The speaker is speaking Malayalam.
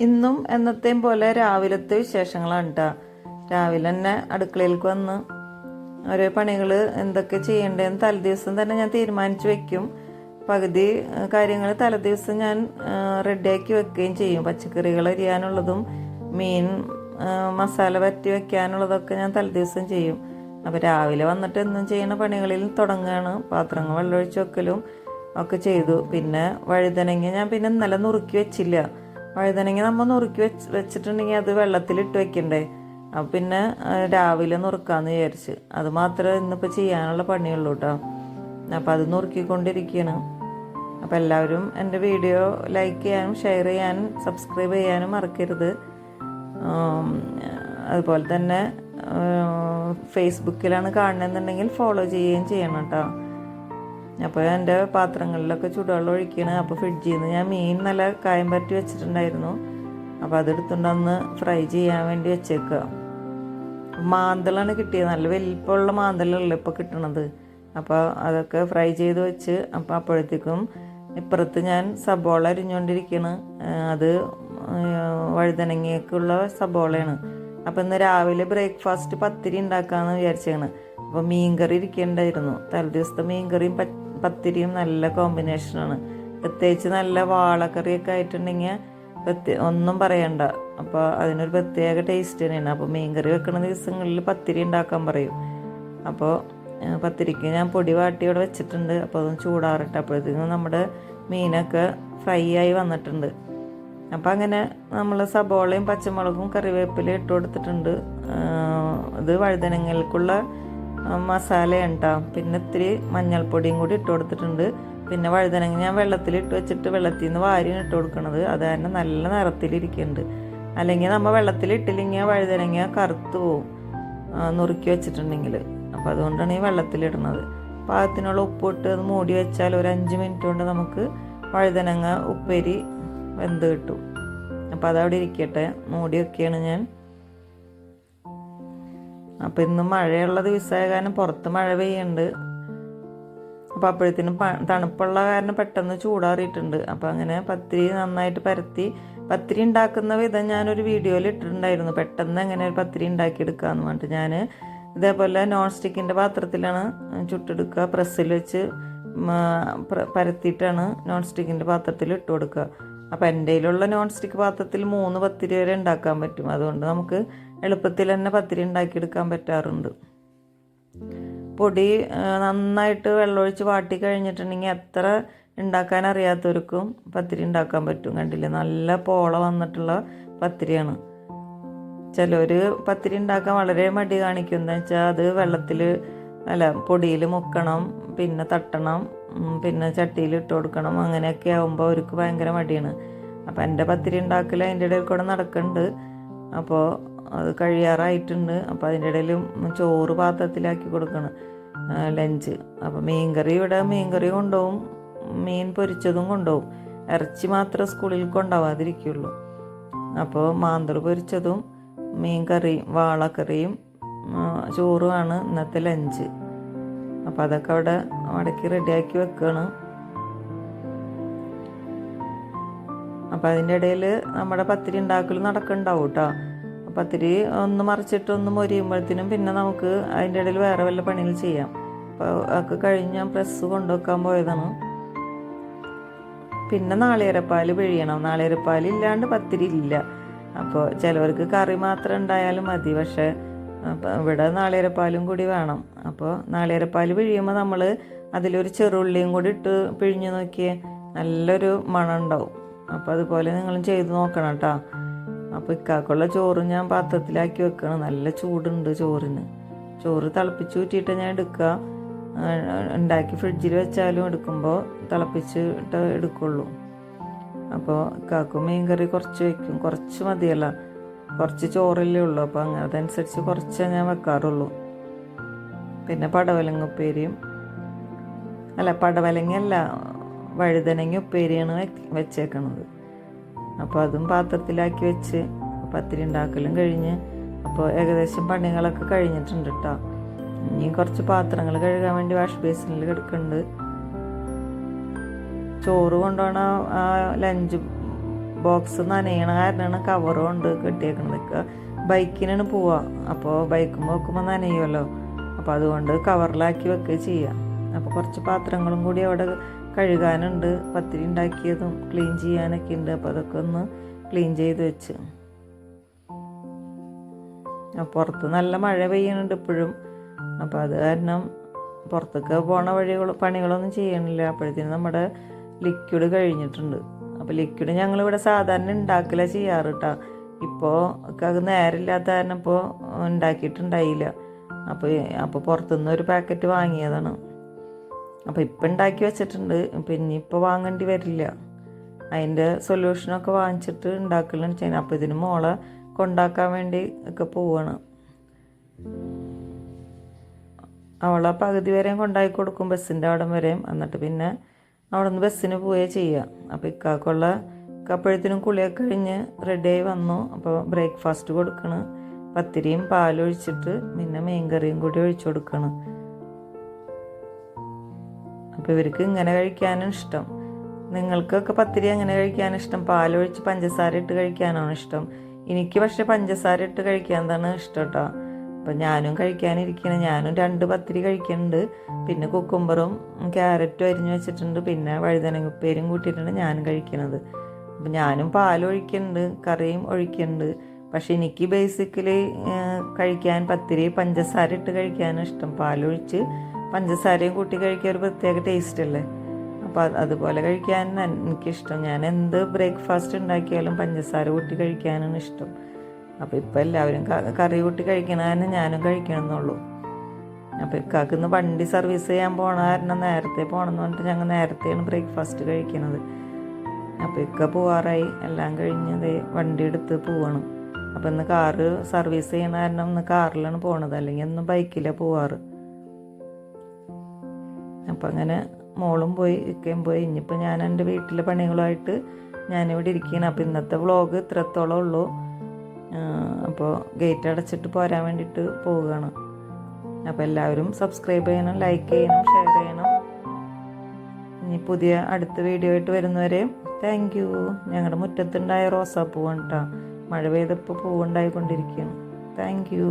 ഇന്നും എന്നത്തെയും പോലെ രാവിലത്തെ വിശേഷങ്ങളാണ് കേട്ടോ രാവിലെ തന്നെ അടുക്കളയിലേക്ക് വന്ന് ഓരോ പണികൾ എന്തൊക്കെ ചെയ്യേണ്ടതെന്ന് തലേദിവസം തന്നെ ഞാൻ തീരുമാനിച്ചു വെക്കും. പകുതി കാര്യങ്ങൾ തലേദിവസം ഞാൻ റെഡിയാക്കി വെക്കുകയും ചെയ്യും. പച്ചക്കറികൾ അരിയാനുള്ളതും മീൻ മസാല പറ്റി വെക്കാനുള്ളതൊക്കെ ഞാൻ തലേദിവസം ചെയ്യും. അപ്പോൾ രാവിലെ വന്നിട്ട് എന്നും ചെയ്യുന്ന പണികളിൽ തുടങ്ങുകയാണ് പാത്രങ്ങൾ വെള്ളമൊഴിച്ച് വെക്കലും ഒക്കെ ചെയ്തു. പിന്നെ വഴുതനങ്ങ ഞാൻ പിന്നെ ഇന്നലെ നുറുക്കി വെച്ചില്ല. വഴുതനങ്ങ നമ്മൾ നുറുക്കി വെച്ച് വെച്ചിട്ടുണ്ടെങ്കിൽ അത് വെള്ളത്തിലിട്ട് വെക്കണ്ടേ? അപ്പം പിന്നെ രാവിലെ നുറുക്കാന്ന് വിചാരിച്ച്. അത് മാത്രമേ ഇന്നിപ്പോൾ ചെയ്യാനുള്ള പണിയുള്ളൂ കേട്ടോ അപ്പം അത് നുറുക്കിക്കൊണ്ടിരിക്കുകയാണ് അപ്പം എല്ലാവരും എന്റെ വീഡിയോ ലൈക്ക് ചെയ്യാനും ഷെയർ ചെയ്യാനും സബ്സ്ക്രൈബ് ചെയ്യാനും മറക്കരുത്. അതുപോലെ തന്നെ ഫേസ്ബുക്കിലാണ് കാണുന്നുണ്ടെങ്കിൽ ഫോളോ ചെയ്യുകയും ചെയ്യണം കേട്ടോ അപ്പോൾ എന്റെ പാത്രങ്ങളിലൊക്കെ ചൂടുവെള്ളം ഒഴിക്കണ. അപ്പോൾ ഫ്രിഡ്ജിൽ നിന്ന് ഞാൻ മീൻ നല്ല കായം പറ്റി വെച്ചിട്ടുണ്ടായിരുന്നു. അപ്പോൾ അതെടുത്തുകൊണ്ടൊന്ന് ഫ്രൈ ചെയ്യാൻ വേണ്ടി വെച്ചേക്കുക മാന്തളാണ് കിട്ടിയത്. നല്ല വലിപ്പമുള്ള മാന്തളല്ലേ ഇപ്പോൾ കിട്ടണത്. അപ്പോൾ അതൊക്കെ ഫ്രൈ ചെയ്ത് വെച്ച് അപ്പോൾ അപ്പോഴത്തേക്കും ഇപ്പുറത്ത് ഞാൻ സബോള അരിഞ്ഞുകൊണ്ടിരിക്കുകയാണ് അത് വഴുതനങ്ങയ്ക്കുള്ള സബോളയാണ്. അപ്പോൾ ഇന്ന് രാവിലെ ബ്രേക്ക്ഫാസ്റ്റ് പത്തിരി ഉണ്ടാക്കാമെന്ന് വിചാരിച്ചാണ് അപ്പോൾ മീൻകറി ഇരിക്കേണ്ടായിരുന്നു. തലേദിവസത്തെ മീൻകറിയും പ- പത്തിരിയും നല്ല കോമ്പിനേഷനാണ് പ്രത്യേകിച്ച് നല്ല വാളക്കറിയൊക്കെ ആയിട്ടുണ്ടെങ്കിൽ പ്രത്യേക ഒന്നും പറയണ്ട. അപ്പോൾ അതിനൊരു പ്രത്യേക ടേസ്റ്റ് തന്നെയാണ്. അപ്പോൾ മീൻകറി വെക്കുന്ന ദിവസങ്ങളിൽ പത്തിരി ഉണ്ടാക്കാൻ പറയും. അപ്പോൾ പത്തിരിക്ക് ഞാൻ പൊടി വാട്ടി ഇവിടെ വെച്ചിട്ടുണ്ട്. അപ്പോൾ അതൊന്ന് ചൂടാറിട്ട്. അപ്പോഴത്തേക്കും നമ്മുടെ മീനൊക്കെ ഫ്രൈ ആയി വന്നിട്ടുണ്ട്. അപ്പം അങ്ങനെ നമ്മൾ സബോളയും പച്ചമുളകും കറിവേപ്പിലയും ഇട്ട് കൊടുത്തിട്ടുണ്ട്. ഇത് വഴുതനങ്ങൾക്കുള്ള മസാലയാണ് കേട്ടോ പിന്നെ ഇത്തിരി മഞ്ഞൾപ്പൊടിയും കൂടി ഇട്ട് കൊടുത്തിട്ടുണ്ട്. പിന്നെ വഴുതനങ്ങ ഞാൻ വെള്ളത്തിലിട്ട് വെച്ചിട്ട് വെള്ളത്തിൽ നിന്ന് വാരിയാണ് ഇട്ട് കൊടുക്കുന്നത് അത് തന്നെ നല്ല നിറത്തിലിരിക്കുന്നുണ്ട് അല്ലെങ്കിൽ നമ്മൾ വെള്ളത്തിലിട്ടില്ലെങ്കിൽ വഴുതനങ്ങ കറുത്ത് പോവും. നുറുക്കി വെച്ചിട്ടുണ്ടെങ്കിൽ. അപ്പോൾ അതുകൊണ്ടാണ് ഈ വെള്ളത്തിലിടുന്നത് പാകത്തിനുള്ള ഉപ്പിട്ട് അത് മൂടി വെച്ചാൽ ഒരു അഞ്ച് മിനിറ്റ് കൊണ്ട് നമുക്ക് വഴുതനങ്ങ ഉപ്പേരി വെന്ത് കിട്ടും. അപ്പോൾ അതവിടെ ഇരിക്കട്ടെ. മൂടി ഞാൻ. അപ്പോൾ ഇന്ന് മഴയുള്ള ദിവസമായ കാരണം പുറത്ത് മഴ പെയ്യുന്നുണ്ട്. അപ്പോൾ അപ്പോഴത്തേനും തണുപ്പുള്ള കാരണം പെട്ടെന്ന് ചൂടാറിയിട്ടുണ്ട്. അപ്പോൾ അങ്ങനെ പത്തിരി നന്നായിട്ട് പരത്തി പത്തിരി ഉണ്ടാക്കുന്ന വിധം ഞാനൊരു വീഡിയോയിൽ ഇട്ടിട്ടുണ്ടായിരുന്നു. പെട്ടെന്ന് എങ്ങനെ ഒരു പത്തിരി ഉണ്ടാക്കിയെടുക്കാമെന്ന് പറഞ്ഞിട്ട് ഞാൻ ഇതേപോലെ നോൺ സ്റ്റിക്കിന്റെ പാത്രത്തിലാണ് ചുട്ടെടുക്കുക. പ്രസ്സിൽ വെച്ച് പരത്തിയിട്ടാണ് നോൺ സ്റ്റിക്കിന്റെ പാത്രത്തിൽ ഇട്ട് കൊടുക്കുക. അപ്പോൾ എന്റെ കയ്യിലുള്ള നോൺ സ്റ്റിക്ക് പാത്രത്തിൽ മൂന്ന് പത്തിരി വരെ ഉണ്ടാക്കാൻ പറ്റും. അതുകൊണ്ട് നമുക്ക് എളുപ്പത്തിൽ തന്നെ പത്തിരി ഉണ്ടാക്കിയെടുക്കാൻ പറ്റാറുണ്ട്. പൊടി നന്നായിട്ട് വെള്ളമൊഴിച്ച് വാട്ടി കഴിഞ്ഞിട്ടുണ്ടെങ്കിൽ എത്ര ഉണ്ടാക്കാൻ അറിയാത്തവർക്കും പത്തിരി ഉണ്ടാക്കാൻ പറ്റും. കണ്ടില്ലേ? നല്ല പോള വന്നിട്ടുള്ള പത്തിരിയാണ്. ചിലർ പത്തിരി ഉണ്ടാക്കാൻ വളരെ മടി കാണിക്കും. എന്താ വെച്ചാൽ അത് വെള്ളത്തിൽ അല്ല പൊടിയിൽ മുക്കണം പിന്നെ തട്ടണം പിന്നെ ചട്ടിയിൽ ഇട്ട് കൊടുക്കണം. അങ്ങനെയൊക്കെ ആകുമ്പോൾ അവർക്ക് ഭയങ്കര മടിയാണ്. അപ്പോൾ എന്റെ പത്തിരി ഉണ്ടാക്കൽ അതിന്റെ ഇടയിൽ കൂടെ നടക്കുന്നുണ്ട് അപ്പോൾ അത് കഴിയാറായിട്ടുണ്ട്. അപ്പോൾ അതിന്റെ ഇടയിലും ചോറ് പാത്രത്തിലാക്കി കൊടുക്കണം. ലഞ്ച്. അപ്പോൾ മീൻകറി ഇവിടെ മീൻകറി കൊണ്ടുപോകും. മീൻ പൊരിച്ചതും കൊണ്ടുപോകും. ഇറച്ചി മാത്രമേ സ്കൂളിൽ കൊണ്ടുപോകാതിരിക്കുള്ളൂ അപ്പോൾ മാന്തൾ പൊരിച്ചതും മീൻ കറിയും വാളക്കറിയും ചോറുമാണ് ഇന്നത്തെ ലഞ്ച്. അപ്പോൾ അതൊക്കെ അവിടെ മടക്കി റെഡിയാക്കി വെക്കുകയാണ് അപ്പോൾ അതിന്റെ ഇടയിൽ നമ്മുടെ പത്തിരി ഉണ്ടാക്കൽ നടക്കുന്നുണ്ടാവും കേട്ടോ പത്തിരി ഒന്ന് മറിച്ചിട്ട് ഒന്ന് മൊരിയുമ്പോഴത്തേനും പിന്നെ നമുക്ക് അതിന്റെ ഇടയിൽ വേറെ വല്ല പണികൾ ചെയ്യാം. അപ്പോൾ ഒക്കെ കഴിഞ്ഞ് ഞാൻ പ്രസ് കൊണ്ടുവെക്കാൻ പോയതാണ്. പിന്നെ നാളികേരപ്പാൽ പിഴിയണം. നാളികേരപ്പാൽ ഇല്ലാണ്ട് പത്തിരി ഇല്ല. അപ്പോൾ ചിലവർക്ക് കറി മാത്രം ഉണ്ടായാലും മതി. പക്ഷേ ഇവിടെ നാളികേരപ്പാലും കൂടി വേണം. അപ്പോൾ നാളികേരപ്പാൽ പിഴിയുമ്പോൾ നമ്മൾ അതിലൊരു ചെറുള്ളിയും കൂടി ഇട്ട് പിഴിഞ്ഞു നോക്കിയേ നല്ലൊരു മണം ഉണ്ടാവും. അപ്പോൾ അതുപോലെ നിങ്ങളും ചെയ്ത് നോക്കണം കേട്ടോ. അപ്പോൾ ഇക്കാക്കുള്ള ചോറ് ഞാൻ പാത്രത്തിലാക്കി വെക്കണം. നല്ല ചൂടുണ്ട് ചോറിന്. ചോറ് തിളപ്പിച്ച് ഊറ്റിയിട്ട് ഞാൻ എടുക്കുക. ഉണ്ടാക്കി ഫ്രിഡ്ജിൽ വെച്ചാലും എടുക്കുമ്പോൾ തിളപ്പിച്ചിട്ട് എടുക്കുള്ളൂ. അപ്പോൾ കാക്കും മീൻ കറി കുറച്ച് വയ്ക്കും കുറച്ച് മതിയല്ല. കുറച്ച് ചോറല്ലേ ഉള്ളൂ. അപ്പോൾ അങ്ങനെ അതനുസരിച്ച് കുറച്ചേ ഞാൻ വെക്കാറുള്ളൂ. പിന്നെ പടവലങ്ങ ഉപ്പേരിയും. അല്ല പടവലങ്ങയല്ല വഴുതനങ്ങ ഉപ്പേരിയാണ് വെച്ചേക്കണത്. അപ്പോൾ അതും പാത്രത്തിലാക്കി വെച്ച് പത്തിരി ഉണ്ടാക്കലും കഴിഞ്ഞ്. അപ്പോൾ ഏകദേശം പണികളൊക്കെ കഴിഞ്ഞിട്ടുണ്ട് കേട്ടോ ഇനി കുറച്ച് പാത്രങ്ങൾ കഴുകാൻ വേണ്ടി വാഷ് ബേസിനിൽ കിടക്കുന്നുണ്ട്. ചോറ് കൊണ്ടുപോകണ ആ ലഞ്ച് ബോക്സ് നനയണ കാരണമാണ് കവറും ഉണ്ട് കെട്ടിയേക്കുന്നത് ബൈക്കിനാണ് പോവാ. അപ്പോൾ ബൈക്കും നോക്കുമ്പോൾ നനയുമല്ലോ അപ്പോൾ അതുകൊണ്ട് കവറിലാക്കി വെക്കുക ചെയ്യാം. അപ്പോൾ കുറച്ച് പാത്രങ്ങളും കൂടി അവിടെ കഴുകാനുണ്ട്. പത്തിരി ഉണ്ടാക്കിയതും ക്ലീൻ ചെയ്യാനൊക്കെ ഉണ്ട്. അപ്പോൾ അതൊക്കെ ഒന്ന് ക്ലീൻ ചെയ്ത് വെച്ച്. പുറത്ത് നല്ല മഴ പെയ്യുന്നുണ്ട് ഇപ്പോഴും. അപ്പോൾ അത് കാരണം പുറത്തൊക്കെ പോണ വഴികൾ പണികളൊന്നും ചെയ്യണില്ല. അപ്പോഴത്തേനും നമ്മുടെ ലിക്വിഡ് കഴിഞ്ഞിട്ടുണ്ട്. അപ്പോൾ ലിക്വിഡ് ഞങ്ങളിവിടെ സാധാരണ ഉണ്ടാക്കില്ല ചെയ്യാറ് കേട്ടോ ഇപ്പോൾ അത് നേരമില്ലാത്ത കാരണം ഇപ്പോൾ ഉണ്ടാക്കിയിട്ടുണ്ടായില്ല. അപ്പോൾ അപ്പോൾ പുറത്തുനിന്ന് ഒരു പാക്കറ്റ് വാങ്ങിയതാണ്. അപ്പോൾ ഇപ്പം ഉണ്ടാക്കി വെച്ചിട്ടുണ്ട്. പിന്നെ ഇപ്പോൾ വാങ്ങേണ്ടി വരില്ല. അതിന്റെ സൊല്യൂഷനൊക്കെ വാങ്ങിച്ചിട്ട് ഉണ്ടാക്കലാണ് ചെയ്യുന്നത്. അപ്പോൾ ഇതിന് മോളെ കൊണ്ടാക്കാൻ വേണ്ടി ഒക്കെ പോവാണ്. അവളെ പകുതി വരെയും കൊണ്ടാക്കി കൊടുക്കും ബസ്സിന്റെ അവിടം വരെയും. എന്നിട്ട് പിന്നെ അവിടെ നിന്ന് ബസ്സിന് പോവുകയാണ് ചെയ്യുക അപ്പോൾ ഇക്കാക്കുള്ള അപ്പോഴത്തേനും കുളിയൊക്കെ കഴിഞ്ഞ് റെഡിയായി വന്നു. അപ്പോൾ ബ്രേക്ക്ഫാസ്റ്റ് കൊടുക്കണം. പത്തിരിയും പാലൊഴിച്ചിട്ട് പിന്നെ മീൻകറിയും കൂടി ഒഴിച്ചു കൊടുക്കണം. അപ്പോൾ ഇവർക്ക് ഇങ്ങനെ കഴിക്കാനും ഇഷ്ടം. നിങ്ങൾക്കൊക്കെ പത്തിരി അങ്ങനെ കഴിക്കാനും ഇഷ്ടം. പാലൊഴിച്ച് പഞ്ചസാര ഇട്ട് കഴിക്കാനാണ് ഇഷ്ടം. എനിക്ക് പക്ഷേ പഞ്ചസാര ഇട്ട് കഴിക്കാൻ തന്നെ ഇഷ്ടം കേട്ടോ. അപ്പം ഞാനും കഴിക്കാനിരിക്കണം ഞാനും രണ്ട് പത്തിരി കഴിക്കുന്നുണ്ട് പിന്നെ കുക്കുംബറും ക്യാരറ്റും അരിഞ്ഞു വെച്ചിട്ടുണ്ട്. പിന്നെ വഴുതനങ്ങ ഉപ്പേരും കൂട്ടിയിട്ടാണ് ഞാനും കഴിക്കുന്നത് അപ്പം ഞാനും പാലൊഴിക്കുന്നുണ്ട് കറിയും ഒഴിക്കുന്നുണ്ട് പക്ഷെ എനിക്ക് ബേസിക്കലി കഴിക്കാൻ പത്തിരി പഞ്ചസാര ഇട്ട് കഴിക്കാനും ഇഷ്ടം. പാലൊഴിച്ച് പഞ്ചസാരയും കൂട്ടി കഴിക്കാൻ ഒരു പ്രത്യേക ടേസ്റ്റ് അല്ലേ? അപ്പോൾ അതുപോലെ കഴിക്കാൻ എനിക്കിഷ്ടം. ഞാൻ എന്ത് ബ്രേക്ക്ഫാസ്റ്റ് ഉണ്ടാക്കിയാലും പഞ്ചസാര കൂട്ടി കഴിക്കാനാണ് ഇഷ്ടം. അപ്പോൾ ഇപ്പോൾ എല്ലാവരും കറി കൂട്ടി കഴിക്കണ തന്നെ ഞാനും കഴിക്കണമെന്നുള്ളൂ. അപ്പോൾ ഇക്കാക്ക് ഇന്ന് വണ്ടി സർവീസ് ചെയ്യാൻ പോണ കാരണം നേരത്തെ പോകണമെന്ന് പറഞ്ഞിട്ട് ഞങ്ങൾ നേരത്തെയാണ് ബ്രേക്ക്ഫാസ്റ്റ് കഴിക്കണത്. അപ്പോൾ ഇക്ക പോവാറായി. എല്ലാം കഴിഞ്ഞ് വണ്ടി എടുത്ത് പോവാണ്. അപ്പോൾ ഇന്ന് കാറ് സർവീസ് ചെയ്യണ കാരണം ഇന്ന് കാറിലാണ് പോണത്. അല്ലെങ്കിൽ ഇന്ന് ബൈക്കിലാണ് പോവാറ്. അപ്പം അങ്ങനെ മോളും പോയി ഇക്കയും പോയി. ഇനിയിപ്പോൾ ഞാൻ എന്റെ വീട്ടിലെ പണികളുമായിട്ട് ഞാനിവിടെ ഇരിക്കുകയാണ് അപ്പോൾ ഇന്നത്തെ വ്ളോഗ് ഇത്രത്തോളം ഉള്ളൂ. അപ്പോൾ ഗേറ്റ് അടച്ചിട്ട് പോരാൻ വേണ്ടിയിട്ട് പോവുകയാണ്. അപ്പോൾ എല്ലാവരും സബ്സ്ക്രൈബ് ചെയ്യണം ലൈക്ക് ചെയ്യണം ഷെയർ ചെയ്യണം. ഇനി പുതിയ അടുത്ത വീഡിയോ ആയിട്ട് വരുന്നവരെയും താങ്ക് യു ഞങ്ങളുടെ മുറ്റത്തുണ്ടായ റോസാപ്പൂവാണ് കേട്ടോ മഴ പെയ്തപ്പോൾ പൂവുണ്ടായിക്കൊണ്ടിരിക്കുകയാണ് താങ്ക് യു